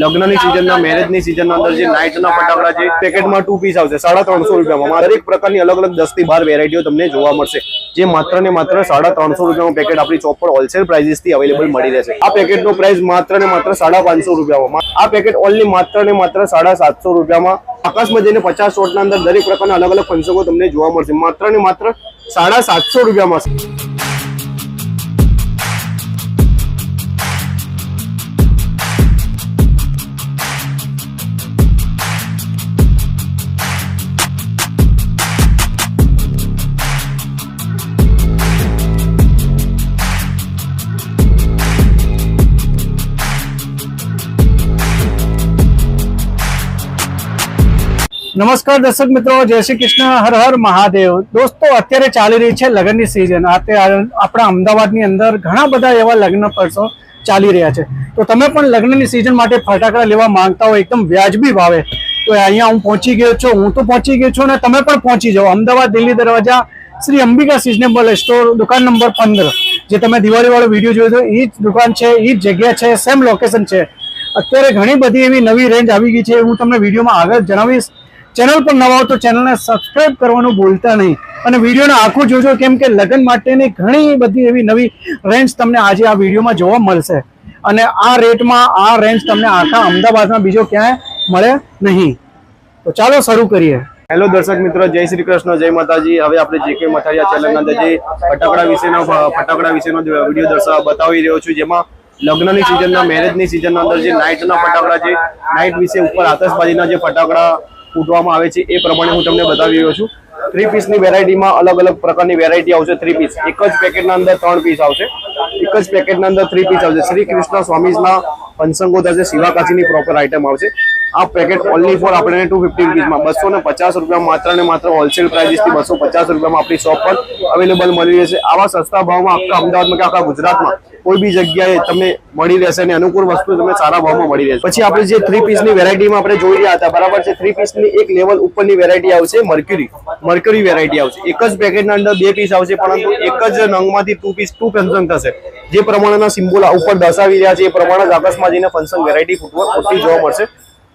લગ્નની સિઝનના મેરેજની સિઝનના અંદર જે નાઇટના ફટાકડા છે પેકેટમાં ટુ પીસ આવશે સાડા ત્રણસો રૂપિયામાં. દરેક પ્રકારની અલગ અલગ દસથી બાર વેરાયટીઓ તમને જોવા મળશે. જે માત્ર ને માત્ર સાડા ત્રણસો રૂપિયામાં પેકેટ આપણી ચોપ પર હોલસેલ પ્રાઇઝિસથી અવેલેબલ મળી રહેશે. આ પેકેટનો પ્રાઇસ માત્ર ને માત્ર સાડા પાંચસો રૂપિયામાં. આ પેકેટ ઓનલી માત્ર ને માત્ર સાડા સાતસો રૂપિયામાં. આકાશમાં જઈને પચાસ શોટના અંદર દરેક પ્રકારના અલગ અલગ પંચકો તમને જોવા મળશે. માત્ર ને માત્ર સાડા સાતસો રૂપિયામાં. નમસ્કાર દર્શક મિત્રો, જય શ્રી કૃષ્ણ, હર હર મહાદેવ. દોસ્તો, અત્યારે ચાલી રહી છે લગ્નની સિઝન આપણા અમદાવાદની અંદર ઘણા બધા એવા લગ્ન પરસો ચાલી રહ્યા છે. તો તમે પણ લગ્નની સિઝન માટે ફટાકડા લેવા માંગતા હો એકદમ વ્યાજબી ભાવે. તો અહીંયા હું પહોંચી ગયો છું, હું તો પહોંચી ગયો છું અને તમે પણ પહોંચી જાઓ. અમદાવાદ દિલ્હી દરવાજા શ્રી અંબિકા સિઝનેબલ સ્ટોર દુકાન નંબર પંદર. જે તમે દિવાળી વાળો વીડિયો જોયો તો એ જ દુકાન છે એ જ જગ્યા છે સેમ લોકેશન છે. અત્યારે ઘણી બધી એવી નવી રેન્જ આવી ગઈ છે. હું તમને વિડીયોમાં આગળ જણાવીશ. ચેનલ પર નવા હો તો ચેનલને સબસ્ક્રાઇબ કરવાનું ભૂલતા નહીં. અને વિડીયોને આખું જોજો, કેમ કે લગ્ન માટેની ઘણી બધી એવી નવી રેન્જ તમને આજે આ વિડીયોમાં જોવા મળશે. અને આ રેટમાં આ રેન્જ તમને આખા અમદાવાદમાં બીજો ક્યાંય મળે નહીં. તો ચાલો શરૂ કરીએ. હેલો દર્શક મિત્રો, જય શ્રી કૃષ્ણ, જય માતાજી. હવે આપણે જે કે મથારિયા ચેનલના જે ફટાકડા વિશેનો ફટાકડા વિશેનો વીડિયો દર્શાવ બતાવી રહ્યો છું, જેમાં લગ્નની સિઝનના મેરેજની સિઝનના અંદર જે નાઇટના ફટાકડા છે નાઇટ વિશે ઉપર આતશબાજીના જે ફટાકડા ફૂટવામાં આવે છે, એ પ્રમાણે હું તમને બતાવી રહ્યો છું. થ્રી પીસની વેરાયટીમાં અલગ અલગ પ્રકારની વેરાયટી આવશે થ્રી પીસ એક જ પેકેટના અંદર ત્રણ પીસ આવશે. એક જ પેકેટના અંદર થ્રી પીસ આવશે. શ્રી કૃષ્ણ સ્વામીના પંસંગો થશે, શિવાકાશીની પ્રોપર આઇટમ આવશે. આ પેકેટ ઓનલી ફોર આપણે ટુ ફિફ્ટી રૂપીઝમાં બસો ને પચાસ રૂપિયા માત્ર ને માત્ર હોલસેલ પ્રાઇઝથી બસો પચાસ રૂપિયામાં આપણી શોપ પર અવેલેબલ મળી રહેશે. આવા સસ્તા ભાવમાં આખા અમદાવાદમાં કે આખા ગુજરાતમાં કોઈ બી જગ્યાએ તમને મળી રહેશે અને અનુકૂળ વસ્તુ તમને સારા ભાવમાં મળી રહેશે. પછી આપણે જે થ્રી પીસની વેરાયટીમાં આપણે જોઈ રહ્યા હતા, બરાબર છે? થ્રી પીસની એક લેવલ ઉપરની વેરાયટી આવશે મર્ક્યુરી મર્ક્યુરી વેરાયટી આવશે. એક જ પેકેટના અંદર બે પીસ આવશે, પરંતુ એક જ નંગમાંથી ટુ પીસ ટુ ફંક્શન થશે. જે પ્રમાણેના સિમ્બોલ ઉપર દર્શાવી રહ્યા છે, એ પ્રમાણે જ આકાશમાં જઈને ફંક્શન વેરાયટી ફૂટવર ફૂટતી જોવા મળશે.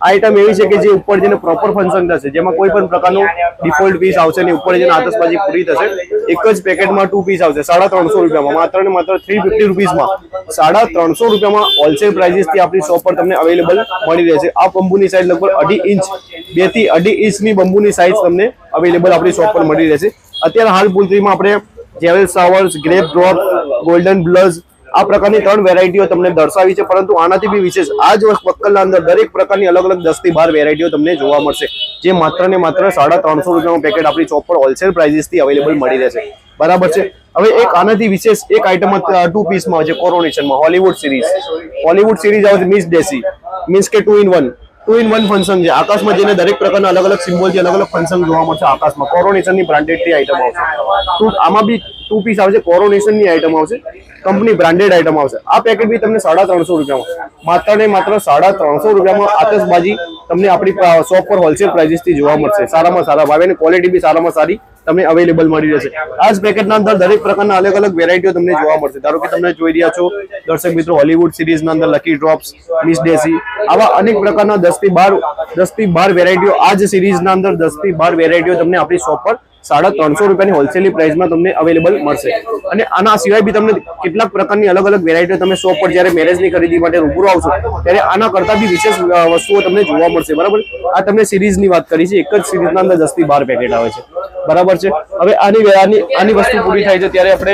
આઈટમ એવી છે કે જે ઉપર જઈને પ્રોપર ફંક્શન થશે, જેમાં કોઈ પણ પ્રકારનું ડિફોલ્ટ પીસ આવશે નહીં, ઉપર જઈને આતશબાજી પૂરી થશે. એક જ પેકેટમાં ટુ પીસ આવશે, સાડા ત્રણસો રૂપિયામાં. માત્ર ને માત્ર થ્રી ફિફ્ટી રૂપીસમાં સાડા ત્રણસો રૂપિયામાં હોલસેલ પ્રાઇઝિસથી આપણી શોપ પર તમને અવેલેબલ મળી રહેશે. આ બંબુની સાઇઝ લગભગ અઢી ઇંચ, બેથી અઢી ઇંચની બંબુની સાઇઝ તમને અવેલેબલ આપણી શોપ પર મળી રહેશે. અત્યારે હાલ પુલત્રીમાં આપણે jewel showers grape drop golden blaze આ પ્રકારની ત્રણ વેરાયટીઓ તમને દર્શાવી છે, પરંતુ આનાથી બી વિશેષ આ જ પક્કલના અંદર દરેક પ્રકારની અલગ અલગ દસથી બાર વેરાયટીઓ તમને જોવા મળશે, જે માત્ર ને માત્ર સાડા ત્રણસો રૂપિયાનું પેકેટ આપણી ચોપ પર હોલસેલ પ્રાઇસીસથી અવેલેબલ મળી રહેશે. બરાબર છે? હવે એક આનાથી વિશેષ એક આઇટમ ટુ પીસમાં છે કોરોનેશનમાં હોલીવુડ સિરીઝ હોલીવુડ સિરીઝ આવે છે મિસ ડેસી મીન્સ કે two in one two in one function છે. આકાશમાં જઈને દરેક પ્રકારના અલગ અલગ સિમ્બોલ અલગ અલગ ફંક્શન જોવા મળશે આકાશમાં. કોરોનેશનની બ્રાન્ડેડની આઈટમ આવશે. તો આમાં બી ટુ પીસ આવશે કોરોનેશનની આઈટમ આવશે કંપની બ્રાન્ડેડ આઇટમ આવશે. આ પેકેટ બી તમને સાડા ત્રણસો રૂપિયામાં. માત્ર ને માત્ર સાડા ત્રણસો રૂપિયામાં આતશબાજી તમને આપણી શોપ પર હોલસેલ પ્રાઇસીસથી જોવા મળશે. સારામાં સારા ભાવે અને ક્વોલિટી બી સારામાં સારી તમને અવેલેબલ મળી રહેશે. આ પેકેટના અંદર દરેક પ્રકારના અલગ અલગ વેરાયટીઓ તમને જોવા મળશે. ધારો કે તમે જોઈ રહ્યા છો, દર્શક મિત્રો હોલીવુડ સિરીઝના અંદર લકી ડ્રોપ્સ મિસ ડેસી આવા અનેક પ્રકારના દસથી બાર, દસથી બાર વેરાયટીઓ આ જ સિરીઝના અંદર દસથી બાર વેરાયટીઓ તમને આપણી શોપ પર સાડા ત્રણસો રૂપિયાની હોલસેલની પ્રાઇસમાં તમને અવેલેબલ મળશે. અને આના સિવાય બી તમને કેટલાક પ્રકારની અલગ અલગ વેરાયટીઓ તમે શોપ પર જ્યારે મેરેજની ખરીદી માટે રૂબરૂ આવશો, ત્યારે આના કરતા બી વિશેષ વસ્તુઓ તમને જોવા મળશે. બરાબર? આ તમને સિરીઝની વાત કરી છે. એક જ સિરીઝના અંદર દસથી બાર પેકેટ આવે છે. બરાબર છે? હવે આની આની આની વસ્તુ પૂરી થાય છે ત્યારે આપણે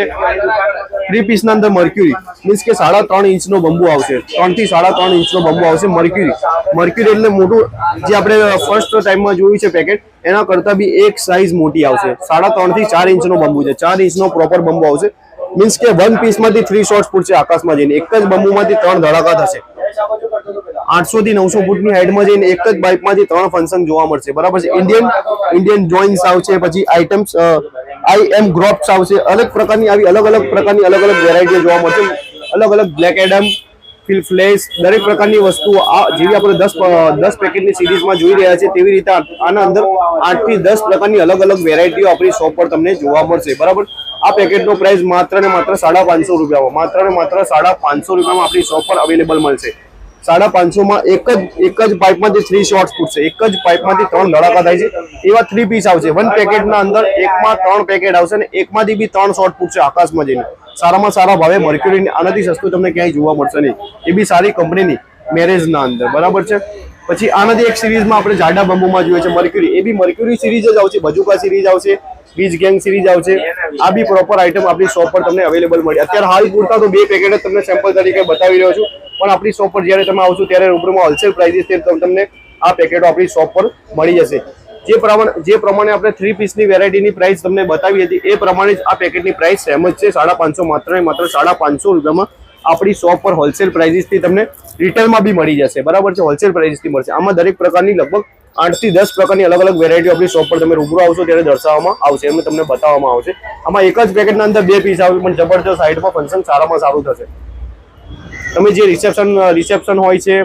થ્રી પીસના અંદર મર્ક્યુરી મીન્સ કે સાડા ત્રણ ઇંચનો બંબુ આવશે. ત્રણથી સાડા ત્રણ ઇંચનો બંબુ આવશે મર્ક્યુરી મર્ક્યુરી એટલે મોટું જે આપણે ફર્સ્ટ ટાઈમમાં જોયું છે પેકેટ એના કરતાં બી એક સાઇઝ મોટી આવશે. સાડા ત્રણથી ચાર ઇંચનો બંબુ છે. ચાર ઇંચનો પ્રોપર બંબુ આવશે. મીન્સ કે વન પીસમાંથી થ્રી શોર્ટ્સ પૂરશે આકાશમાં જઈને. એક જ બંબુમાંથી ત્રણ ધડાકા થશે. આઠસો થી નવસો ફૂટની હાઈટમાં જઈને એક જ બાઇકમાંથી ત્રણ ફંક્શન જોવા મળશે. બરાબર છે? ઇન્ડિયન ઇન્ડિયન જોઈન્સ આવશે, પછી આઇટમ્સ આઈ એમ ગ્રોપ્સ આવશે. અલગ પ્રકારની આવી અલગ અલગ પ્રકારની અલગ અલગ વેરાયટીઓ જોવા મળશે. અલગ અલગ બ્લેક એડમ ફિલ ફ્લેશ દરેક પ્રકારની વસ્તુઓ આ જેવી આપણે દસ દસ પેકેટની સિરીઝમાં જોઈ રહ્યા છે તેવી રીતે આના અંદર આઠથી દસ પ્રકારની અલગ અલગ વેરાયટીઓ આપણી શોપ પર તમને જોવા મળશે. બરાબર? આ પેકેટનો પ્રાઇસ માત્ર ને માત્ર સાડા પાંચસો રૂપિયામાં, માત્ર ને માત્ર સાડા પાંચસો રૂપિયામાં આપણી શોપ પર અવેલેબલ મળશે. સાડા પાંચસોમાં એક જ એક જ પાઇપમાંથી થ્રી શોર્ટ્સ ફૂટશે. એક જ પાઇપમાંથી ત્રણ ધડાકા થાય છે. એવા થ્રી પીસ આવશે. વન પેકેટના અંદર એકમાં ત્રણ પેકેટ આવશે અને એકમાંથી બી ત્રણ શોર્ટ ફૂટશે આકાશમાં જઈને. સારામાં સારા ભાવે મર્ક્યુરીની આનાથી સસ્તું તમને ક્યાંય જોવા મળશે નહીં. એ બી સારી કંપનીની મેરેજના અંદર. બરાબર છે? પછી આનાથી એક સિરીઝમાં આપણે જાડા બંબુમાં જોઈએ છે mercury A B mercury series જ આવશે બજુકા સિરીઝ આવશે. બીજ ગેંગ સિરીઝ આવશે. આ બી પ્રોપર આઇટમ આપણી શોપ પર તમને અવેલેબલ મળી. અત્યારે હાલ પૂરતા તો બે પેકેટ જ તમને સેમ્પલ તરીકે બતાવી રહ્યો છું. પણ આપણી શોપ પર જ્યારે તમે આવશો ત્યારે રૂબરૂમાં હોલસેલ પ્રાઇસીસ તમને આ પેકેટો આપણી શોપ પર મળી જશે. જે પ્રમાણે જે પ્રમાણે આપણે થ્રી પીસની વેરાયટીની પ્રાઇસ તમને બતાવી હતી, એ પ્રમાણે જ આ પેકેટની પ્રાઇસ સેમ જ છે. સાડા પાંચસો માત્ર ને માત્ર સાડા પાંચસો રૂપિયામાં આપણી શોપ પર હોલસેલ પ્રાઇસીસથી તમને રિટેલમાં બી મળી જશે. બરાબર છે? હોલસેલ પ્રાઇસીસથી મળશે. આમાં દરેક પ્રકારની લગભગ આઠથી દસ પ્રકારની અલગ અલગ વેરાયટી આપણી શોપ પર તમે રૂબરૂ આવશો ત્યારે દર્શાવવામાં આવશે. એમને તમને બતાવવામાં આવશે. આમાં એક જ પેકેટના અંદર બે પીસ આવે પણ જબરજસ્ત સાઈડમાં ફંક્શન સારામાં સારું થશે. તમે જે રિસેપ્શન રિસેપ્શન હોય છે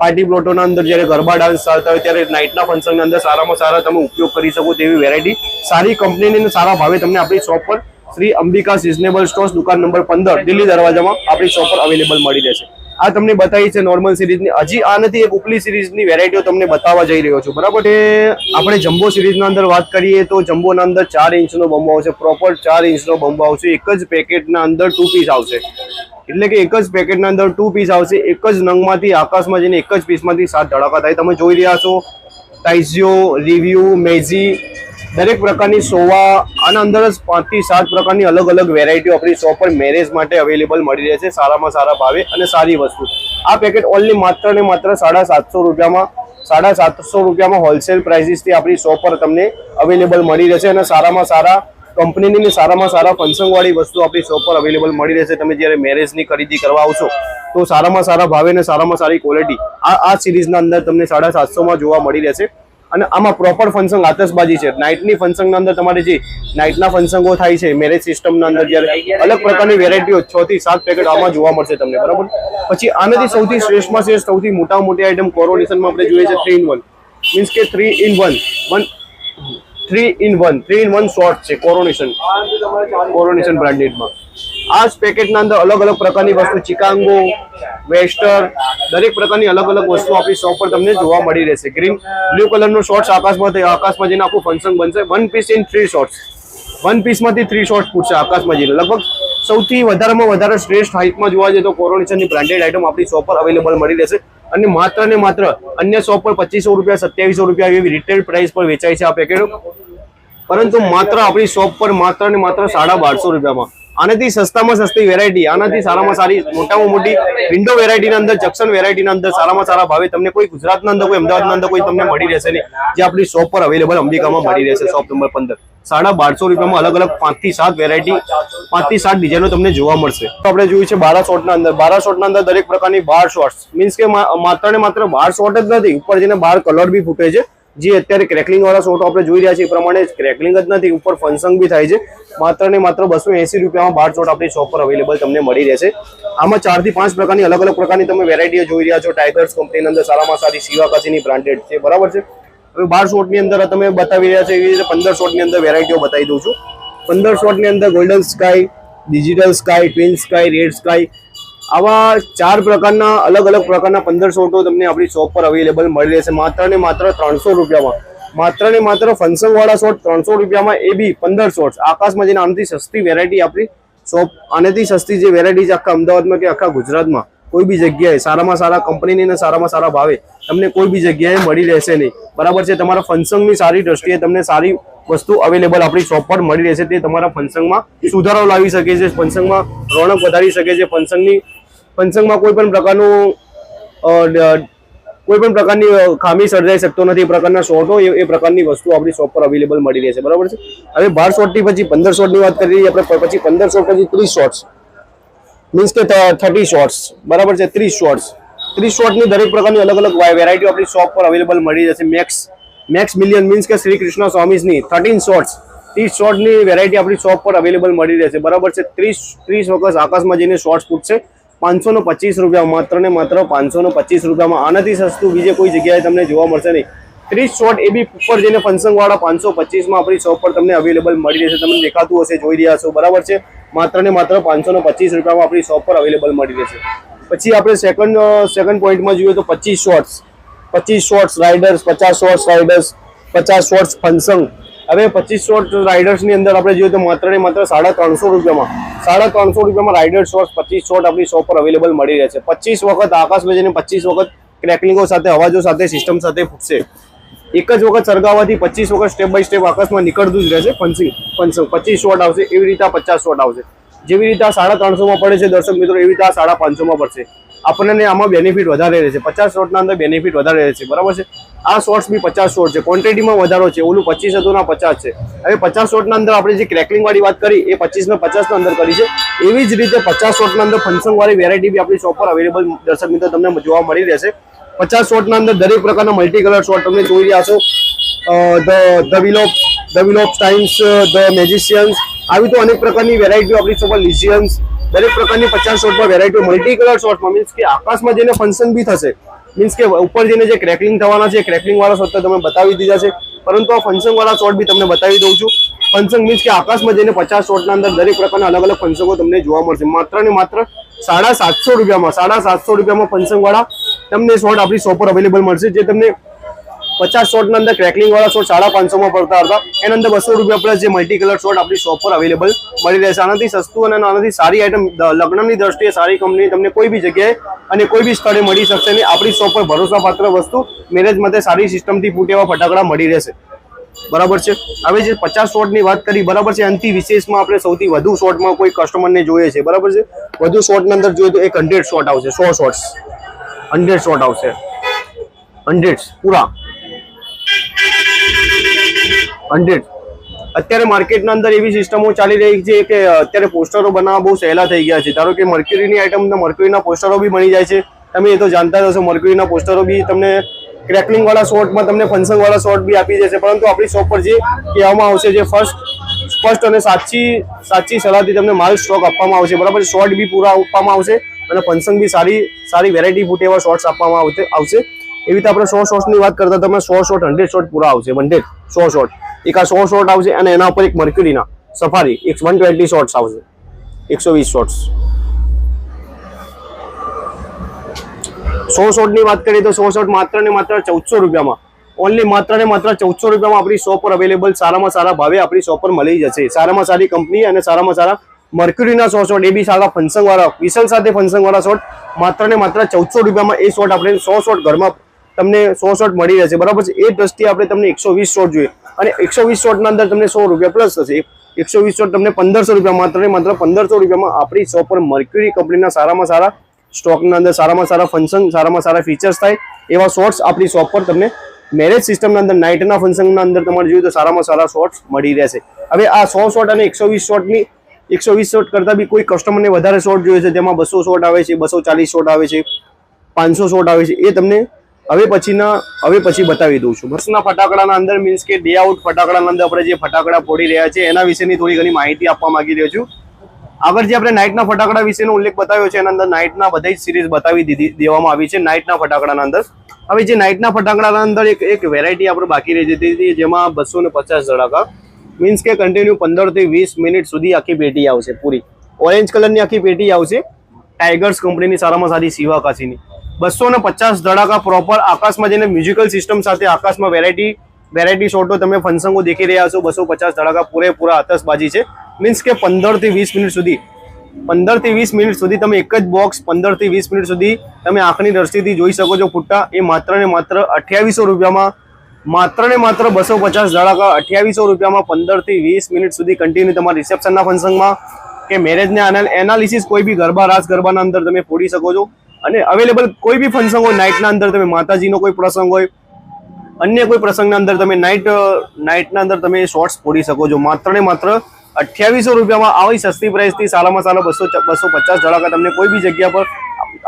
પાર્ટી પ્લોટોના અંદર જ્યારે ગરબા ડાન્સ ચાલતા હોય ત્યારે નાઇટના ફંક્શનની અંદર સારામાં સારા તમે ઉપયોગ કરી શકો તેવી વેરાયટી સારી કંપનીની સારા ભાવે તમને આપણી શોપ પર શ્રી અંબિકા સિઝનેબલ સ્ટોર્સ દુકાન નંબર પંદર, દિલ્હી દરવાજામાં આપણી શોપ પર અવેલેબલ મળી રહેશે આ તમને બતાવી છે નોર્મલ સિરીઝની હજી આ નથી, એક ઉપલી સિરીઝની વેરાયટીઓ તમને બતાવવા જઈ રહ્યો છું. બરાબર? છે આપણે જમ્બો સિરીઝના અંદર વાત કરીએ તો જમ્બોના અંદર ચાર ઇંચનો બંબો આવશે. પ્રોપર ચાર ઇંચનો બંબો આવશે. એક જ પેકેટના અંદર ટુ પીસ આવશે. એટલે કે એક જ પેકેટના અંદર ટુ પીસ આવશે. એક જ નંગમાંથી, આકાશમાં જઈને એક જ પીસમાંથી સાત ધડાકા થાય. તમે જોઈ રહ્યા છો ટાઇઝિયો રિવ્યુ મેઝી દરેક પ્રકારની સોવા આના અંદર જ પાંચથી સાત પ્રકારની અલગ અલગ વેરાયટીઓ આપણી શોપ પર મેરેજ માટે અવેલેબલ મળી રહે છે, સારામાં સારા ભાવે અને સારી વસ્તુ. આ પેકેટ ઓનલી માત્ર ને માત્ર સાડા સાતસો રૂપિયામાં, સાડા સાતસો રૂપિયામાં હોલસેલ પ્રાઇસીસથી આપણી શોપ પર તમને અવેલેબલ મળી રહેશે અને સારામાં સારા કંપનીની ને સારામાં સારા ફંક્શનવાળી વસ્તુ આપણી શોપ પર અવેલેબલ મળી રહેશે. તમે જ્યારે મેરેજની ખરીદી કરવા આવશો, તો સારામાં સારા ભાવે અને સારામાં સારી ક્વોલિટી આ આ સિરીઝના અંદર તમને સાડા સાતસોમાં જોવા મળી રહેશે. અને આમાં પ્રોપર ફંક્શન આતશબાજી છે. નાઇટની ફંક્શનના અંદર તમારે જે નાઇટના ફંક્શનો થાય છે મેરેજ સિસ્ટમના અંદર જ્યારે અલગ પ્રકારની વેરાયટીઓ છ થી સાત પેકેટ આમાં જોવા મળશે તમને, બરાબર? પછી આનાથી સૌથી શ્રેષ્ઠમાં શ્રેષ્ઠ, સૌથી મોટા મોટી આઈટમ કોરોનેશનમાં આપણે જોઈએ છે થ્રી ઇન વન મીન્સ કે three in one one three in one three in one short છે કોરોનેશન કોરોનેશન બ્રાન્ડેડમાં આ જ પેકેટના અંદર અલગ અલગ પ્રકારની વસ્તુ, ચિકાંગો, વેસ્ટર, દરેક પ્રકારની અલગ અલગ વસ્તુ આપણી શોપ પર તમને જોવા મળી રહેશે. ગ્રીન બ્લુ કલરનો શોર્ટ્સ આકાશમાં થઈ- આકાશમાં જઈને આખું ફંક્શન બનશે. One piece in three shorts one પીસમાંથી three shorts પૂછશે આકાશમાં જઈને. લગભગ સૌથી વધારેમાં વધારે શ્રેષ્ઠ હાઇટમાં જોવા જઈએ તો કોરોનેશનની બ્રાન્ડેડ આઇટમ આપણી શોપ પર અવેલેબલ મળી રહેશે. અને માત્ર ને માત્ર અન્ય શોપ પર પચીસો રૂપિયા, સત્યાવીસો રૂપિયા એવી રિટેલ પ્રાઇસ પર વેચાય છે આ પેકેટો પરંતુ માત્ર આપણી શોપ પર માત્ર ને માત્ર સાડા બારસો રૂપિયામાં. આનાથી સસ્તામાં સસ્તી વેરાયટી આનાથી સારામાં સારી, મોટામાં મોટી વિન્ડો વેરાયટીના અંદર, જક્શન વેરાયટીના અંદર સારામાં સારા ભાવે. તમને કોઈ ગુજરાતના અંદર, કોઈ અમદાવાદના અંદર કોઈ તમને મળી રહેશે નહીં. જે આપણી શોપ પર અવેલેબલ અંબિકામાં મળી રહેશે શોપ નંબર પંદર. સાડા બારસો રૂપિયામાં અલગ અલગ પાંચથી સાત વેરાયટી પાંચથી સાત ડિઝાઇનો તમને જોવા મળશે. તો આપણે જોયું છે બારા શોર્ટના અંદર. બારા શોર્ટના અંદર દરેક પ્રકારની બાર શોર્ટ્સ મીન્સ કે માત્ર ને માત્ર બાર શોર્ટ જ નથી, ઉપર જઈને બાર કલર બી ફૂટે છે. જે અત્યારે ક્રેકલિંગ વાળા શોર્ટ આપણે જોઈ રહ્યા છીએ, એ પ્રમાણે ક્રેકલિંગ જ નથી, ઉપર ફંક્શન બી થાય છે. માત્ર ને માત્ર બસો એસી રૂપિયામાં બાર શોટ આપણી શોપ પર અવેલેબલ તમને મળી રહેશે. આમાં ચારથી પાંચ પ્રકારની અલગ અલગ પ્રકારની તમે વેરાયટીઓ જોઈ રહ્યા છો. ટાઈગર્સ કંપનીની અંદર સારામાં સારી શિવા કાસીની બ્રાન્ડેડ છે. બરાબર છે? હવે બાર શોટની અંદર તમે બતાવી રહ્યા છો, એવી રીતે પંદર શોટની અંદર વેરાયટીઓ બતાવી દઉં છું. પંદર શોટની અંદર golden sky digital sky twin sky red sky આવા ચાર પ્રકારના, અલગ અલગ પ્રકારના પંદર શોર્ટો તમને આપણી શોપ પર અવેલેબલ મળી રહેશે. માત્ર ને માત્ર ત્રણસો રૂપિયામાં. માત્ર ને માત્ર ફંક્શન વાળા શોર્ટ ત્રણસો રૂપિયામાં, એ બી પંદર શોર્ટ્સ આકાશમાં જેને આનાથી સસ્તી વેરાયટી આપણી શોપ, આનાથી સસ્તી જે વેરાયટી છે, આખા અમદાવાદમાં કે આખા ગુજરાતમાં કોઈ બી જગ્યાએ સારામાં સારા કંપનીની અને સારામાં સારા ભાવે, તમને કોઈ બી જગ્યાએ મળી રહેશે નહીં. બરાબર છે, તમારા ફંક્શનની સારી દ્રષ્ટિએ તમને સારી વસ્તુ અવેલેબલ આપણી શોપ પર મળી રહેશે, તે તમારા ફંક્શનમાં સુધારો લાવી શકે છે, ફંક્શનમાં રોણક વધારી શકે છે, ફંક્શનની, ફંક્શનમાં કોઈ પણ પ્રકારનું કોઈ પણ પ્રકારની ખામી સર્જાઈ શકતો નથી, એ પ્રકારના શોર્ટો એ પ્રકારની વસ્તુ આપણી શોપ પર અવેલેબલ મળી રહેશે. બરાબર છે? હવે બાર શોર્ટની પછી પંદર શોર્ટની વાત કરીએ આપણે પછી પંદર શોર્ટ પછી ત્રીસ શોર્ટ્સ મીન્સ કે થર્ટી શોર્ટ્સ બરાબર છે? ત્રીસ શોર્ટ્સ ત્રીસ શોર્ટની દરેક પ્રકારની અલગ અલગ વેરાયટી આપણી શોપ પર અવેલેબલ મળી જશે. મેક્સ મેક્સ મિલિયન મીન્સ કે શ્રી કૃષ્ણ સ્વામીની થર્ટીન શોર્ટ્સ ત્રીસ શોર્ટની વેરાયટી આપણી શોપ પર અવેલેબલ મળી રહેશે. બરાબર છે? ત્રીસ ત્રીસ વખત આકાશમાં જઈને શોર્ટ્સ પૂછશે. પાંચસો ને પચીસ રૂપિયા માત્ર ને માત્ર પાંચસો ને પચીસ રૂપિયામાં. આનાથી સસ્તું બીજે કોઈ જગ્યાએ તમને જોવા મળશે નહીં. ત્રીસ શોર્ટ એ બી ઉપર જઈને ફંક્શનવાળા પાંચસો પચીસમાં આપણી શોપ પર તમને અવેલેબલ મળી રહેશે. તમને દેખાતું હશે, જોઈ રહ્યા છો, બરાબર છે? માત્ર ને માત્ર પાંચસો ને પચીસ રૂપિયામાં આપણી શોપ પર અવેલેબલ મળી રહેશે. પછી આપણે સેકન્ડ સેકન્ડ પોઈન્ટમાં જોઈએ તો પચીસ શોર્ટ્સ પચીસ શોર્ટ્સ રાઇડર્સ પચાસ શોર્ટ્સ રાઇડર્સ પચાસ શોર્ટ્સ ફંક્શન હવે પચીસ શોર્ટ રાઇડર્સની અંદર આપણે જોઈએ તો માત્ર ને માત્ર સાડા ત્રણસો રૂપિયામાં, સાડા ત્રણસો રૂપિયામાં રાઇડર શોર્ટ્સ પચીસ શોર્ટ આપણી શોપ પર અવેલેબલ મળી રહેશે પચીસ વખત આકાશમાં જઈને પચીસ વખત ક્રેકલિંગો સાથે, અવાજો સાથે સિસ્ટમ સાથે ફૂટશે. એક જ વખત સળગાવવાથી પચીસ વખત સ્ટેપ બાય સ્ટેપ આકાશમાં નીકળતું જ રહેશે પંચિંગ પંચિંગ પચીસ શોટ આવશે, એવી રીતે પચાસ શોટ આવશે. જેવી રીતે આ સાડા ત્રણસોમાં પડે છે, દર્શક મિત્રો, એવી રીતે આ સાડા પાંચસોમાં પડશે. આપણને આમાં બેનિફિટ વધારે રહે છે પચાસ શોટના અંદર બેનિફિટ વધારે રહે છે બરાબર છે? આ શોર્ટ્સ બી પચાસ શોટ છે. ક્વોન્ટિટીમાં વધારો છે. ઓલું પચીસ હતું પચાસ છે. હવે પચાસ શોટના અંદર આપણે જે ક્રેકલિંગવાળી વાત કરી, એ પચીસને પચાસના અંદર કરી છે. એવી જ રીતે પચાસ શોટના અંદર ફંક્શનવાળી વેરાયટી બી આપણી શોપ પર અવેલેબલ દર્શક મિત્રો, તમને જોવા મળી રહેશે. પચાસ શોટના અંદર દરેક પ્રકારના મલ્ટી કલર શોટ તમને જોઈ રહ્યા છો. ધ ધ વિલોપ ધ વિલોપ સ્ટાઇન્સ ધ મેજિશિયન્સ આવી તો અનેક પ્રકારની વેરાયટીઓ આપણી શોપ પર લિઝિયન્સ દરેક પ્રકારની પચાસ શોટમાં વેરાયટીઓ મલ્ટી કલર શોટમાં મીન્સ કે આકાશમાં જઈને ફંક્શન બી થશે. મીન્સ કે ઉપર જઈને જે ક્રેકલિંગ થવાના છે ક્રેકલિંગ વાળા તો તમે બતાવી દીધા છે. પરંતુ આ ફંક્શન વાળા શોટ બી તમને બતાવી દઉં છું. ફંક્શન મીન્સ કે આકાશમાં જઈને પચાસ શોટના અંદર દરેક પ્રકારના અલગ અલગ ફંક્શનો તમને જોવા મળશે. માત્ર ને માત્ર સાડા સાતસો રૂપિયામાં, સાડા સાતસો રૂપિયામાં ફંક્શન વાળા તમને શોટ આપણી શોપ પર અવેલેબલ મળશે, જે તમને પચાસ શોટના અંદર ક્રેકલિંગ વાળા શોટ સાડા પાંચસોમાં પડતા હતા. એના અંદર બસો રૂપિયા પ્લસ જે મલ્ટી કલર શોટ આપણી શોપ પર અવેલેબલ મળી રહેશે. આનાથી સસ્તું અને આનાથી સારી આઈટમ લગ્નની દ્રષ્ટિએ સારી કંપની તમને કોઈ બી જગ્યાએ અને કોઈ બી સ્થળે મળી શકશે ને આપણી શોપ પર ભરોસાપાત્ર વસ્તુ મેરેજ માટે સારી સિસ્ટમથી ફૂટેવા ફટાકડા મળી રહેશે. બરાબર છે? હવે જે પચાસ શોર્ટની વાત કરી, બરાબર છે? અંતિ વિશેષમાં આપણે સૌથી વધુ શોટમાં કોઈ કસ્ટમરને જોઈએ છે. બરાબર છે? વધુ શોટની અંદર જોઈએ તો એક હંડ્રેડ શોર્ટ આવશે, સો શોટ્સ હંડ્રેડ શોટ આવશે. હંડ્રેડ, પૂરા. હંડ્રેડ. અત્યારે માર્કેટના અંદર એવી સિસ્ટમો ચાલી રહી છે કે અત્યારે પોસ્ટરો બનાવવા બહુ સહેલા થઈ ગયા છે. ધારો કે મર્ક્યુરીની આઈટમ મર્ક્યુરીના પોસ્ટરો બી મળી જાય છે. તમે એ તો જાણતા જ હશો, મર્ક્યુરીના પોસ્ટરો બી તમને ક્રેકલિંગવાળા શોર્ટમાં તમને ફંક્શનવાળા શોર્ટ બી આપી જશે પરંતુ આપણી શોપ પર જે કહેવામાં આવશે, જે ફર્સ્ટ સ્પષ્ટ અને સાચી સાચી સલાહથી તમને માલ સ્ટોક આપવામાં આવશે. બરાબર શોર્ટ બી પૂરા આપવામાં આવશે. અને ફંક્શન બી સારી સારી વેરાયટી ફૂટ એવા શોર્ટ્સ આપવામાં આવશે આવશે. એવી રીતે આપણે સો શોર્ટ્સની વાત કરતા તમે સો શોર્ટ હંડ્રેડ શોર્ટ પૂરા આવશે હંડ્રેડ સો શોર્ટ એક આ સો શોર્ટ આવશે અને એના ઉપર એક મર્ક્યુરીના સફારી એક વન ટ્વેન્ટી શોર્ટ્સ આવશે. એકસો વીસ શોર્ટ્સ સો શોર્ટની વાત કરીએ તો સો શોર્ટ માત્ર ને માત્ર ચૌદસો રૂપિયામાં. ઓનલી માત્ર ને માત્ર ચૌદસો રૂપિયામાં આપણી શોપ પર અવેલેબલ સારામાં સારા ભાવે આપણી શોપ પર મળી જશે. સારામાં સારી કંપની અને સારામાં સારા મર્ક્યુરીના સો શોટ, એ બી સારા ફંક્શન વાળા વિસલ સાથે ફંક્શન વાળા શોટ. માત્ર ને માત્ર ચૌદસો રૂપિયામાં એ શોટ આપણે સો શોટ ઘરમાં તમને સો શોટ મળી રહેશે. બરાબર છે? એ દ્રષ્ટિએ આપણે તમને એકસો વીસ શોટ જોઈએ. અને એકસો વીસ શોટના અંદર તમને સો રૂપિયા પ્લસ થશે. એકસો વીસ શોટ તમને પંદરસો રૂપિયા, માત્ર ને માત્ર પંદરસો રૂપિયામાં આપણી શોપ પર મર્ક્યુરી કંપનીના સારામાં સારા સ્ટોકના અંદર સારામાં સારા ફંક્શન સારામાં સારા ફીચર્સ થાય એવા શોર્ટ્સ આપણી શોપ પર તમને મેરેજ સિસ્ટમના અંદર નાઇટના ફંક્શનના અંદર તમારે જોઈએ તો સારામાં સારા શોર્ટ્સ મળી રહેશે. હવે આ સો શોટ અને એકસો વીસ શોટની એકસો વીસ શોટ કરતાં બી કોઈ કસ્ટમરને વધારે શોટ જોઈએ છે. તેમાં બસો શોટ આવે છે, બસો ચાલીસ શોટ આવે છે, પાંચસો શોટ આવે છે. એ તમને હવે પછીના, હવે પછી બતાવી દઉં છું. બસના ફટાકડાના અંદર મીન્સ કે ડે આઉટ ફટાકડાના અંદર આપણે જે ફટાકડા ફોડી રહ્યા છે, એના વિશેની થોડી ઘણી માહિતી આપવા માંગી રહ્યો છું. આગળ જે આપણે નાઇટના ફટાકડા વિશેનો ઉલ્લેખ બતાવ્યો છે, એના અંદર નાઇટના બધા જ સિરીઝ બતાવી દીધી, દેવામાં આવી છે નાઇટના ફટાકડાના અંદર. હવે જે નાઇટના ફટાકડાના અંદર એક એક વેરાયટી આપણે બાકી રહી જતી હતી, જેમાં બસો ને પચાસ ધડાકા મીન્સ કે કન્ટિન્યુ પંદરથી વીસ મિનિટ સુધી આખી પેટી આવશે, પૂરી. ઓરેન્જ કલરની આખી પેટી આવશે. ટાઈગર્સ કંપનીની સારામાં સારી સીવા કાશીની. બસો ને પચાસ ધડાકા પ્રોપર આકાશમાં જઈને મ્યુઝિકલ સિસ્ટમ સાથે આકાશમાં વેરાયટી વેરાયટી શોટો તમે ફનસંગો દેખી રહ્યા છો. બસો પચાસ ધડાકા પૂરેપૂરા આતશબાજી છે. મીન્સ કે પંદરથી વીસ મિનિટ સુધી. પંદરથી વીસ મિનિટ સુધી તમે એક જ બોક્સ પંદરથી વીસ મિનિટ સુધી તમે આંખની દ્રષ્ટિથી જોઈ શકો છો ફૂટતા એ માત્ર ને માત્ર અઠ્યાવીસો રૂપિયામાં માત્ર ને માત્ર બસો પચાસ ધડાકા અઠ્યાવીસો રૂપિયામાં પંદરથી વીસ મિનિટ સુધી કન્ટિન્યુ તમારા રિસેપ્શનના ફંક્શનમાં કે મેરેજના એનાલિસિસ કોઈ બી ગરબા, રાસ ગરબાના અંદર તમે ફોડી શકો છો. અને અવેલેબલ કોઈ બી ફંક્શન હોય નાઇટના અંદર તમે માતાજીનો કોઈ પ્રસંગ હોય, અન્ય કોઈ પ્રસંગના અંદર તમે નાઇટ નાઇટના અંદર તમે શોર્ટ્સ ફોડી શકો છો. માત્ર ને માત્ર અઠ્યાવીસો રૂપિયામાં આવી સસ્તી પ્રાઇસથી સારામાં સારા બસો બસો પચાસ ધડાકા તમને કોઈ બી જગ્યા પર,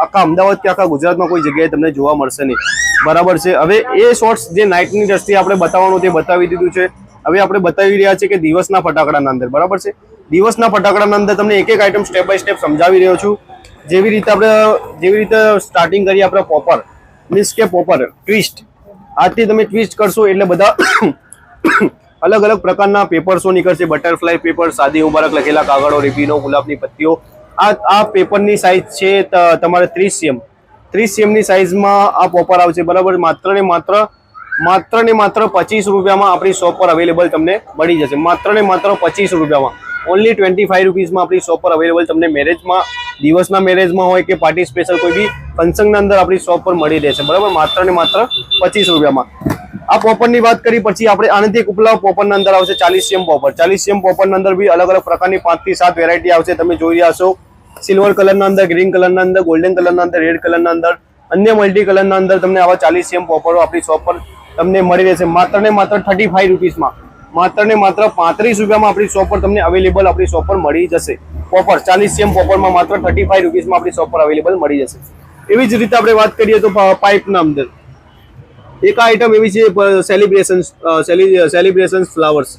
આખા અમદાવાદ કે આખા ગુજરાતમાં કોઈ જગ્યાએ તમને જોવા મળશે નહીં. બરાબર છે. હવે એ શોર્ટ્સ જે નાઇટની દ્રષ્ટિએ આપણે બતાવવાનું તે બતાવી દીધું છે. હવે આપણે બતાવી રહ્યા છીએ કે દિવસના ફટાકડાના અંદર, બરાબર છે? દિવસના ફટાકડાના અંદર તમને એક એક આઈટમ સ્ટેપ બાય સ્ટેપ સમજાવી રહ્યો છું. જેવી રીતે આપણે, જેવી રીતે સ્ટાર્ટિંગ કરીએ આપણે પોપર મીન્સ કે પોપર ટ્વિસ્ટ આજથી તમે ટ્વિસ્ટ કરશો એટલે બધા અલગ અલગ પ્રકારના પેપર્સો નીકળશે. બટરફ્લાય પેપર સાદી મુબારક લખેલા કાગળો, રીબીનો, ગુલાબની પત્તીઓ. આ આ પેપરની સાઇઝ છે તમારે ત્રીસ સીએમ ત્રીસ સીએમની સાઇઝમાં આ પોપર આવશે બરાબર? માત્ર ને માત્ર માત્ર ને માત્ર પચીસ રૂપિયામાં આપણી શોપ પર અવેલેબલ તમને મળી જશે. માત્ર ને માત્ર પચીસ રૂપિયામાં. ઓનલી ટ્વેન્ટી ફાઈવ રૂપીઝમાં આપણી શોપ પર અવેલેબલ તમને મેરેજમાં દિવસના મેરેજમાં હોય કે પાર્ટી સ્પેશિયલ કોઈ બી ફંક્શનના અંદર આપણી શોપ પર મળી રહેશે. બરાબર? માત્ર ને માત્ર પચીસ રૂપિયામાં. આ પોપરની વાત કરી પછી આપણે આનાથી એક ઉપલા પોપરના અંદર આવશે ચાલીસ સીએમ પોપર ચાલીસ સીએમ પોપરના અંદર બી અલગ અલગ પ્રકારની પાંચથી સાત વેરાયટી આવશે. તમે જોઈ રહ્યા છો. સિલ્વર કલરના અંદર ગ્રીન કલરના અંદર ગોલ્ડન કલરના અંદર રેડ કલરના અંદર, અન્ય મલ્ટી કલરના અંદર તમને આવા ચાલીસ એમ પોપરો આપણી શોપ પર તમને મળી રહેશે. માત્ર ને માત્ર થર્ટી ફાઈવ રૂપીસમાં માત્ર ને માત્ર પાંત્રીસ રૂપિયામાં આપણી શોપ પર તમને અવેલેબલ આપણી શોપ પર મળી જશે. પોપર ચાલીસ એમ પોપરમાં માત્ર થર્ટી ફાઈવ રૂપીસમાં આપણી શોપ પર અવેલેબલ મળી જશે. એવી જ રીતે આપણે વાત કરીએ તો પાઇપના અંદર. એક આઇટમ એવી છે સેલિબ્રેશન સેલિબ્રેશન ફ્લાવર્સ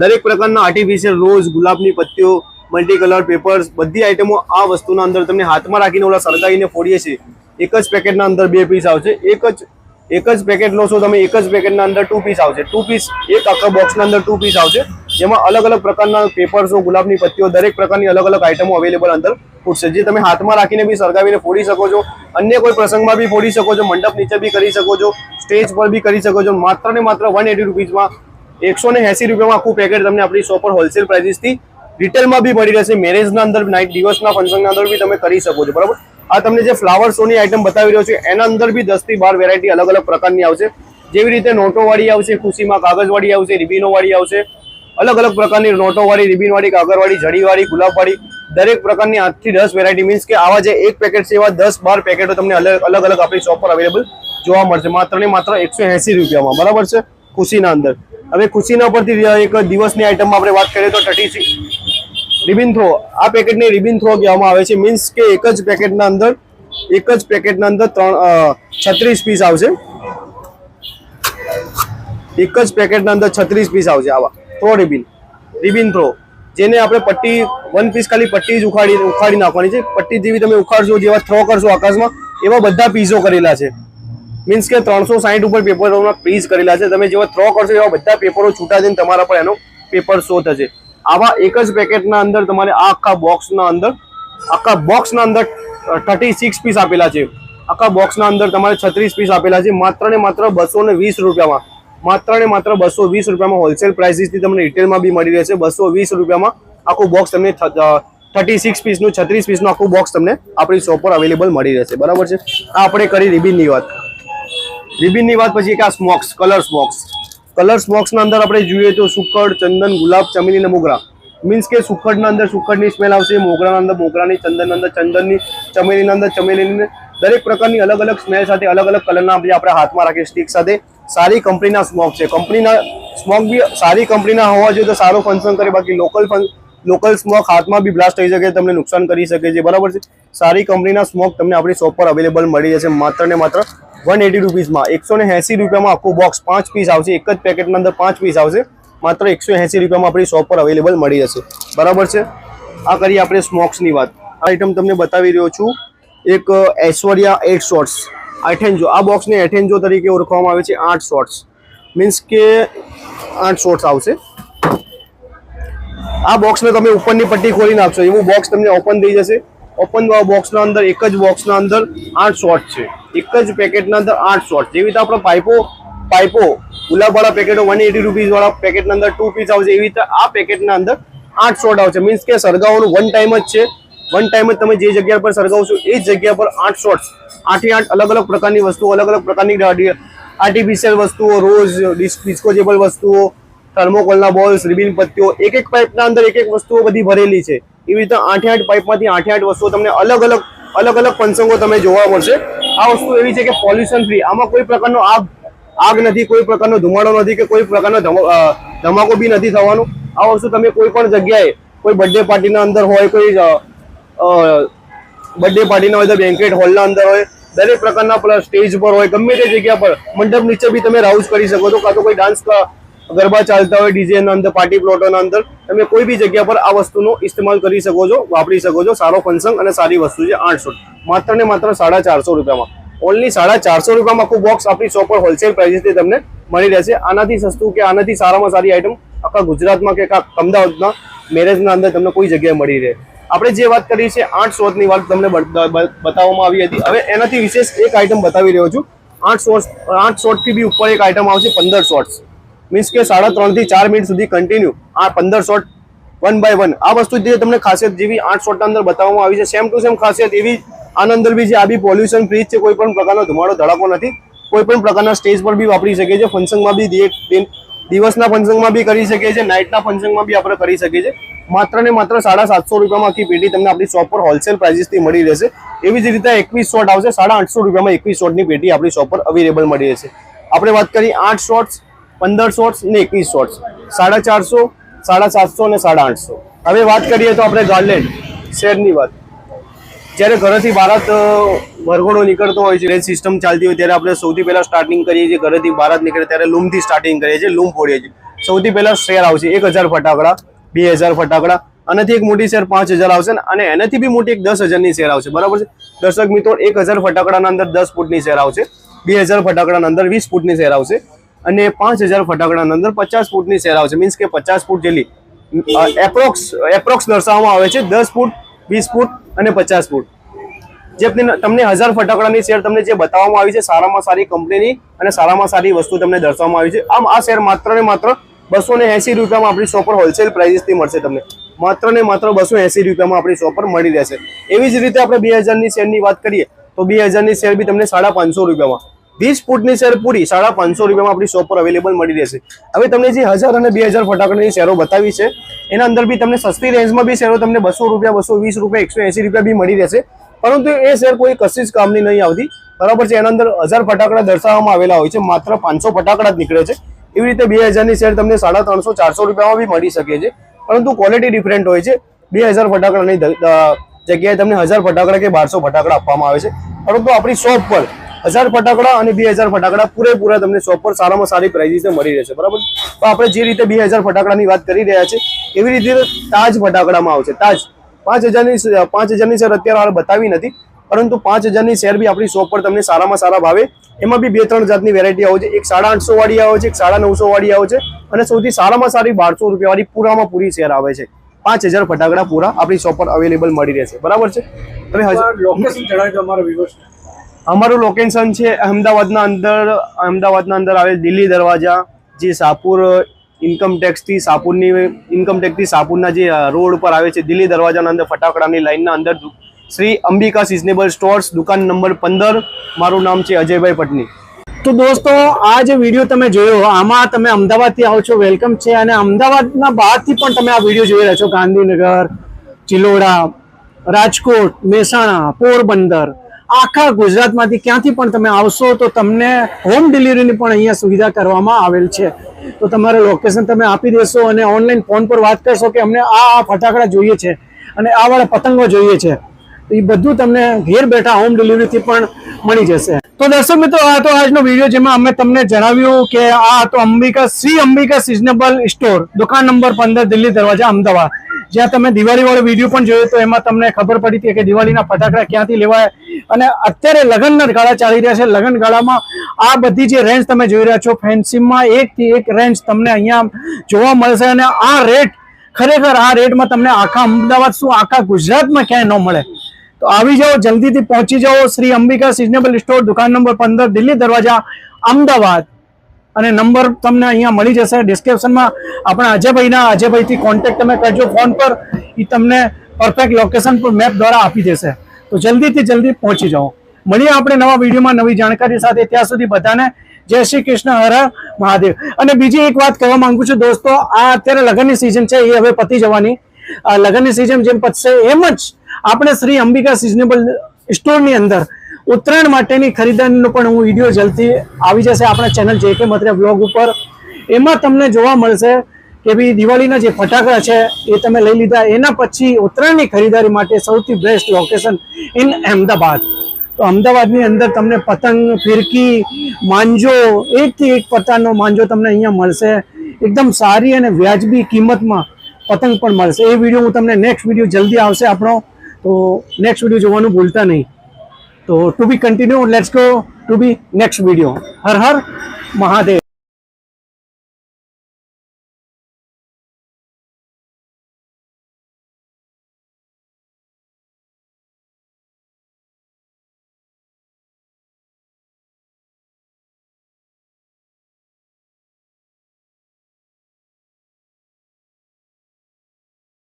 દરેક પ્રકારના આર્ટિફિશિયલ રોઝ ગુલાબની પત્તીઓ મલ્ટી કલર પેપર્સ બધી આઇટમો આ વસ્તુના અંદર તમને હાથમાં રાખીને ઓલા સળગાવીને ફોડીએ છીએ. એક જ પેકેટના અંદર બે પીસ આવશે. એક જ એક જ પેકેટ લો છો તમે, એક જ પેકેટના અંદર ટુ પીસ આવશે. ટુ પીસ એક આખા બોક્સના અંદર ટુ પીસ આવશે. જેમાં અલગ અલગ પ્રકારના પેપર્સો ગુલાબની પત્તીઓ, દરેક પ્રકારની અલગ અલગ આઇટમો અવેલેબલ અંદર ફૂટશે. જે તમે હાથમાં રાખીને બી સળગાવીને ફોડી શકો છો, અન્ય કોઈ પ્રસંગમાં બી ફોડી શકો છો, મંડપ નીચે બી કરી શકો છો, સ્ટેજ પર બી કરી શકો છો. માત્ર ને માત્ર વન એટી રૂપીઝમાં એકસો ને એસી રૂપિયામાં આખું પેકેટ તમને આપણી શોપ પર હોલસેલ પ્રાઇસીસથી રિટેલમાં બી મળી રહેશે. મેરેજના અંદર નાઇટ દિવસના ફંક્શનના અંદર બી તમે કરી શકો છો, બરાબર? આ તમને જે ફ્લાવર શોની આઇટમ બતાવી રહ્યો છે, એના અંદર બી દસથી બાર વેરાયટી અલગ અલગ પ્રકારની આવશે. જેવી રીતે નોટોવાળી આવશે, ખુશીમાં કાગજવાળી આવશે, રિબિનોવાળી આવશે. અલગ અલગ પ્રકારની નોટોવાળી, રિબીનવાળી કાગળવાળી જડીવાળી કાગળ વાળી જડી વાળી ગુલાબ વાળી દરેક પ્રકારની આઠથી દસ વેરાયટી મીન્સ કે આવા જે એક પેકેટ છે, એવા દસ બાર પેકેટો તમને અલગ અલગ આપણી શોપ પર અવેલેબલ જોવા મળશે. માત્ર ને માત્ર એકસો રૂપિયામાં, બરાબર છે? ખુશીના અંદર. હવે ખુશીના પરથી એક દિવસની આઇટમમાં આપણે વાત કરીએ તો થર્ટી રિબિન થ્રો આ પેકેટને રિબિન થ્રો કહેવામાં આવે છે. મીન્સ કે એક જ પેકેટના અંદર એક જ પેકેટના અંદર ત્રણ છત્રીસ પીસ આવશે. એક જ પેકેટના અંદર છત્રીસ પીસ આવશે આવા. થ્રો રિબિન રિબિન થ્રો જેને આપણે પટ્ટી વન પીસ ખાલી પટ્ટી જ ઉખાડી ઉખાડી નાખવાની છે. પટ્ટી જેવી તમે ઉખાડશો, જેવા થ્રો કરશો આકાશમાં, એવા બધા પીસો કરેલા છે. મીન્સ કે ત્રણસો સાહીઠ ઉપર પેપરોના પીસ કરેલા છે. તમે જેવા થ્રો કરશો એવા બધા પેપરો છૂટા જઈને તમારા પર એનો પેપર શો થશે. આવા એક જ પેકેટના અંદર તમારે આ આખા બોક્સના અંદર, આખા બોક્સના અંદર થર્ટી સિક્સ પીસ આપેલા છે. આખા બોક્સના અંદર તમારે છત્રીસ પીસ આપેલા છે. માત્ર ને માત્ર બસો ને વીસ રૂપિયામાં, માત્ર ને માત્ર બસો વીસ રૂપિયામાં હોલસેલ પ્રાઇસીસથી તમને રિટેલમાં બી મળી રહેશે. બસો વીસ રૂપિયામાં આખું બોક્સ તમને થર્ટી સિક્સ પીસનું છત્રીસ પીસનું આખું બોક્સ તમને આપણી શોપ પર અવેલેબલ મળી રહેશે. બરાબર છે? આ આપણે કરી રિબિનની વાત. રિબિનની વાત પછી એક આ સ્મોક્સ કલર સ્મોક્સ કલર સ્મોક્સના અંદર આપણે જોઈએ તો સુકડ ચંદન, ગુલાબ, ચમેલી અને મોગરા. મીન્સ કે સુખડના અંદર સુખડની સ્મેલ આવશે, મોગરાના અંદર મોગરાની, ચંદનના અંદર ચંદનની, ચમેલીના અંદર ચમેલીની દરેક પ્રકારની અલગ અલગ સ્મેલ સાથે, અલગ અલગ કલરના આપણે હાથમાં રાખીએ સ્ટીક સાથે સારી કંપનીના સ્મોક છે. કંપનીના સ્મોક બી સારી કંપનીના હોવા જોઈએ તો સારો ફંક્શન કરે. બાકી લોકલ લોકલ સ્મોક હાથમાં બી બ્લાસ્ટ થઈ શકે, તમને નુકસાન કરી શકે છે. બરાબર છે? સારી કંપનીના સ્મોક તમને આપણી શોપ પર અવેલેબલ મળી જશે. માત્ર ને માત્ર વન એટી રૂપીઝમાં એકસો ને એસી રૂપિયામાં આખું બોક્સ પાંચ પીસ આવશે. એક જ પેકેટના અંદર પાંચ પીસ આવશે. માત્ર એકસો એસી રૂપિયામાં આપણી શોપ પર અવેલેબલ મળી જશે. બરાબર છે? આ કરીએ આપણે સ્મોક્સની વાત. આ આઈટમ તમને બતાવી રહ્યો છું. એક ઐશ્વર્યા એટ શોર્ટ્સ એઠેન્જો આ બોક્સને એઠેન્જો તરીકે ઓળખવામાં આવે છે આઠ શોર્ટ્સ મીન્સ કે આઠ શોર્ટ્સ આવશે. આ બોક્સને તમે ઉપરની પટ્ટી ખોલી નાખશો. એવું બોક્સ તમને ઓપન થઈ જશે. ઓપન બોક્સના અંદર, એક જ બોક્સના અંદર આઠ શોર્ટ છે. એક જ પેકેટના અંદર આઠ શોર્ટ જેવી રીતે આપણે પાઇપો પાઇપો, ગુલાબવાળા પેકેટો વન એટી રૂપીઝવાળા પેકેટના અંદર ટુ પીસ આવશે, એવી રીતે આ પેકેટના અંદર આઠ શોર્ટ આવશે. મીન્સ કે સળગાવવાનું વન ટાઈમ જ છે. વન ટાઈમ જ તમે જે જગ્યા પર સળગાવશો, એ જ જગ્યા પર આઠ શોર્ટ્સ આઠે આઠ અલગ અલગ પ્રકારની વસ્તુઓ, અલગ અલગ પ્રકારની આર્ટિફિશિયલ વસ્તુઓ રોઝ ડિસ્પોઝેબલ વસ્તુઓ થર્મોકોલના બોલ્સ, રિબિન પત્તીઓ, એક એક પાઇપના અંદર એક એક વસ્તુઓ બધી ભરેલી છે. એવી રીતે આઠે આઠ પાઇપમાંથી આઠે આઠ વસ્તુઓ તમને અલગ અલગ અલગ અલગ પંચંગો તમે જોવા મળશે. આ વસ્તુ એવી છે કે પોલ્યુશન ફ્રી આમાં કોઈ પ્રકારનો આગ આગ નથી, કોઈ પ્રકારનો ધુમાડો નથી કે કોઈ પ્રકારનો ધમ- ધમાકો બી નથી થવાનો. આ વસ્તુ તમે કોઈ પણ જગ્યાએ, કોઈ બર્થડે પાર્ટીના અંદર હોય, કોઈ બર્થડે પાર્ટીના હોય, તો બેન્કેટ હોલના અંદર હોય, દરેક પ્રકારના સ્ટેજ પર હોય, ગમે તે જગ્યા પર મંડપ નીચે બી તમે રાઉઝ કરી શકો છો. કાં તો કોઈ ડાન્સ ગરબા ચાલતા હોય ડીજેના અંદર પાર્ટી પ્લોટોના અંદર, તમે કોઈ બી જગ્યા પર આ વસ્તુનો ઇસ્તેમાલ કરી શકો છો, વાપરી શકો છો, સારો ફંક્શન અને સારી વસ્તુ છે આઠસો. માત્ર ને માત્ર સાડા ચારસો રૂપિયામાં. ઓનલી સાડા ચારસો રૂપિયામાં આખું બોક્સ આપણી શોપ પર હોલસેલ પ્રાઇસથી તમને મળી રહેશે. આનાથી સસ્તું કે આનાથી સારામાં સારી આઇટમ આખા ગુજરાતમાં કે આખા અમદાવાદના મેરેજના અંદર તમને કોઈ જગ્યાએ મળી રહે. આપણે જે વાત કરી છે આઠ સોર્સની વાત તમને બતાવવામાં આવી હતી. હવે એનાથી વિશેષ એક આઇટમ બતાવી રહ્યો છું. આઠ સોર્સ આઠ શોર્ટથી બી ઉપર એક આઇટમ આવશે પંદર શોર્ટ્સ મીન્સ કે સાડા ત્રણથી ચાર મિનિટ સુધી કન્ટિન્યુ આ પંદર શોટ વન બાય વન આ વસ્તુ જે તમને ખાસિયત જેવી આઠ શોર્ટના અંદર બતાવવામાં આવી છે સેમ ટુ સેમ ખાસિયત એવી આના અંદર બી જે આ બી પોલ્યુશન ફ્રી છે, કોઈ પણ પ્રકારનો ધુમાડો, ધડાકો નથી. કોઈ પણ પ્રકારના સ્ટેજ પર બી વાપરી શકીએ છીએ, ફંક્શનમાં બી દિવસના ફંક્શનમાં બી કરી શકીએ છીએ નાઇટના ફંક્શનમાં બી આપણે કરી શકીએ છીએ. માત્ર ને માત્ર સાડા સાતસો રૂપિયામાં આખી પેટી તમને આપણી શોપ પર હોલસેલ પ્રાઇઝિસથી મળી રહેશે. એવી જ રીતે એકવીસ શોટ આવશે, સાડા આઠસો રૂપિયામાં એકવીસ શોટની પેટી આપણી શોપ પર અવેલેબલ મળી રહેશે. આપણે વાત કરી આઠ શોર્ટ્સ પંદર શોર્ટ્સ ને એકવીસ શોર્ટ્સ સાડા ચારસો, સાડા સાતસો અને સાડા આઠસો. હવે વાત કરીએ તો આપણે ગાર્લેન્ડ શેરની વાત. જ્યારે ઘરેથી ભારત વરઘોડો નીકળતો હોય છે, રેલ સિસ્ટમ ચાલતી હોય ત્યારે આપણે સૌથી પહેલાં સ્ટાર્ટિંગ કરીએ છીએ, ઘરેથી ભારત નીકળે ત્યારે લૂમથી સ્ટાર્ટિંગ કરીએ છીએ, લૂમ ફોડીએ છીએ. સૌથી પહેલાં શેર આવશે, એક હજાર ફટાકડા, બે હજાર ફટાકડા, આનાથી એક મોટી શેર પાંચ હજાર આવશે અને એનાથી બી મોટી એક દસ હજારની શેર આવશે. બરાબર છે? દર્શક મિત્રો, એક હજાર ફટાકડાના અંદર દસ ફૂટની શેર આવશે, બે હજાર ફટાકડાના અંદર વીસ ફૂટની શેર આવશે. અને પાંચ હજાર ફટાકડાની અંદર પચાસ ફૂટની શેર આવશે મીન્સ કે પચાસ ફૂટ જેટલી. એપ્રોક્સ એપ્રોક્સ દર્શાવવામાં આવે છે. દસ ફૂટ વીસ ફૂટ અને પચાસ ફૂટ. જે તમને હજાર ફટાકડાની શેર તમને જે બતાવવામાં આવી છે સારામાં સારી કંપનીની અને સારામાં સારી વસ્તુ તમને દર્શાવવામાં આવી છે. આમ આ શેર માત્ર ને માત્ર બસો ને એસી રૂપિયામાં આપણી શોપ પર હોલસેલ પ્રાઇસથી મળશે તમને. માત્ર ને માત્ર બસો એસી રૂપિયામાં આપણી શોપ પર મળી રહેશે. એવી જ રીતે આપણે બે હજારની શેરની વાત કરીએ તો બે હજારની શેર બી તમને સાડા પાંચસો રૂપિયામાં. વીસ ફૂટની શેર પૂરી સાડા પાંચસો રૂપિયામાં આપણી શોપ પર અવેલેબલ મળી રહેશે. હવે તમને જે હજાર અને બે હજાર ફટાકડાની શેરો બતાવી છે, એના અંદર બી તમને સસ્તી રેન્જમાં બી શેરો તમને બસો રૂપિયા, બસો વીસ રૂપિયા, એકસો એસી રૂપિયા બી મળી રહેશે. પરંતુ એ શેર કોઈ કશી જ કામની નહીં આવતી. બરાબર છે, એના અંદર હજાર ફટાકડા દર્શાવવામાં આવેલા હોય છે, માત્ર પાંચસો ફટાકડા જ નીકળે છે. એવી રીતે બે હજારની શેર તમને સાડા ત્રણસો, ચારસો રૂપિયામાં બી મળી શકે છે. પરંતુ ક્વોલિટી ડિફરન્ટ હોય છે. બે હજાર ફટાકડાની જગ્યાએ તમને હજાર ફટાકડા કે બારસો ફટાકડા આપવામાં આવે છે. પરંતુ આપણી શોપ પર હજાર ફટાકડા અને બે હજાર ફટાકડા પૂરેપૂરા તમને શોપ પર સારામાં સારી પ્રાઇઝે મળી રહેશે, બરાબર? તો આપણે જે રીતે બે હજાર ફટાકડાની વાત કરી રહ્યા છે, એવી રીતે તાજ ફટાકડામાં આવશે, તાજ. પાંચ હજારની પાંચ હજારની શેર અત્યારે હાલ બતાવી નથી, પરંતુ પાંચ હજારની શેર બી આપણી શોપ પર તમને સારામાં સારા ભાવે. એમાં બી બે ત્રણ જાતની વેરાયટી આવે છે, એક સાડા આઠસો વાળી આવે છે, એક સાડા નવસો વાળી આવે છે, અને સૌથી સારામાં સારી બારસો રૂપિયા વાળી પૂરામાં પૂરી શેર આવે છે. પાંચ હજાર ફટાકડા પૂરા આપણી શોપ પર અવેલેબલ મળી રહેશે, બરાબર છે? તમે લોકેશન. અમારું લોકેશન છે અમદાવાદના અંદર અમદાવાદના અંદર આવેલ દિલ્હી દરવાજા, જે સાપુર ઇન્કમટેક્સથી સાપુરની ઇન્કમ ટેક્સથી સાપુરના જે રોડ પર આવે છે, દિલ્હી દરવાજાના અંદર ફટાકડાની લાઇનના અંદર શ્રી અંબિકા સિઝનેબલ સ્ટોર્સ દુકાન નંબર પંદર. મારું નામ છે અજયભાઈ પટની. તો દોસ્તો, આ જે વીડિયો તમે જોયો, આમાં તમે અમદાવાદથી આવો છો વેલકમ છે. અને અમદાવાદના બહારથી પણ તમે આ વીડિયો જોઈ રહ્યા છો. ગાંધીનગર, ચિલોડા, રાજકોટ, મહેસાણા, પોરબંદર આખા ગુજરાતમાંથી ક્યાંથી પણ તમે આવશો તો તમને હોમ ડિલિવરીની પણ અહીંયા સુવિધા કરવામાં આવેલ છે. તો તમારે લોકેશન તમે આપી દેશો અને ઓનલાઈન ફોન પર વાત કરશો કે અમને આ આ ફટાકડા જોઈએ છે અને આ વાળા પતંગો જોઈએ છે. તો એ બધું તમને ઘેર બેઠા હોમ ડિલિવરીથી પણ મળી જશે. તો દર્શક મિત્રો, આ તો આજનો વીડિયો જેમાં અમે તમને જણાવ્યું કે આ તો અંબિકા, શ્રી અંબિકા સિઝનેબલ સ્ટોર દુકાન નંબર પંદર, દિલ્હી દરવાજા, અમદાવાદ. જ્યાં તમે દિવાળી વાળો વીડિયો પણ જોયો તો એમાં તમને ખબર પડી હતી કે દિવાળીના ફટાકડા ક્યાંથી લેવાય. અને અત્યારે લગ્નના ગાળા ચાલી રહ્યા છે. લગ્ન ગાળામાં આ બધી જે રેન્જ તમે જોઈ રહ્યા છો ફેન્સીમાં એકથી એક રેન્જ તમને અહીંયા જોવા મળશે. અને આ રેટ ખરેખર આ રેટમાં તમને આખા અમદાવાદ શું આખા ગુજરાતમાં ક્યાંય ન મળે. તો આવી જાઓ, જલ્દીથી પહોંચી જાઓ. શ્રી અંબિકા સિઝનેબલ સ્ટોર દુકાન નંબર પંદર, દિલ્હી દરવાજા, અમદાવાદ. અને નંબર તમને અહીંયા મળી જશે ડિસ્ક્રિપ્શનમાં આપણા અજયભાઈના, અજયભાઈથી કોન્ટેક્ટ તમે કરજો ફોન પર. એ તમને પરફેક્ટ લોકેશન પર મેપ દ્વારા આપી દેશે. તો જલ્દીથી જલ્દી પહોંચી જાઓ. મળીએ આપણે નવા વિડીયોમાં નવી જાણકારી સાથે. ત્યાં સુધી બધાને જય શ્રી કૃષ્ણ, હર મહાદેવ. અને બીજી એક વાત કહેવા માંગુ છું દોસ્તો, આ અત્યારે લગ્નની સિઝન છે એ હવે પતી જવાની. લગ્નની સિઝન જેમ પતશે એમ જ આપણે શ્રી અંબિકા સિઝનેબલ સ્ટોરની અંદર ઉત્તરાયણ માટેની ખરીદારીનો પણ હું વીડિયો જલ્દી આવી જશે આપણા ચેનલ જે કે મતલબ બ્લોગ ઉપર. એમાં તમને જોવા મળશે કે ભાઈ દિવાળીના જે ફટાકડા છે એ તમે લઈ લીધા. એના પછી ઉત્તરાયણની ખરીદારી માટે સૌથી બેસ્ટ લોકેશન ઇન અમદાવાદ. તો અમદાવાદની અંદર તમને પતંગ, ફિરકી, માંજો, એકથી એક પ્રકારનો માંજો તમને અહીંયા મળશે. એકદમ સારી અને વ્યાજબી કિંમતમાં પતંગ પણ મળશે. એ વીડિયો હું તમને નેક્સ્ટ વીડિયો જલ્દી આવશે આપણો. તો નેક્સ્ટ વીડિયો જોવાનું ભૂલતા નહીં. તો to be continue let's go to be next video Har Har Mahadev.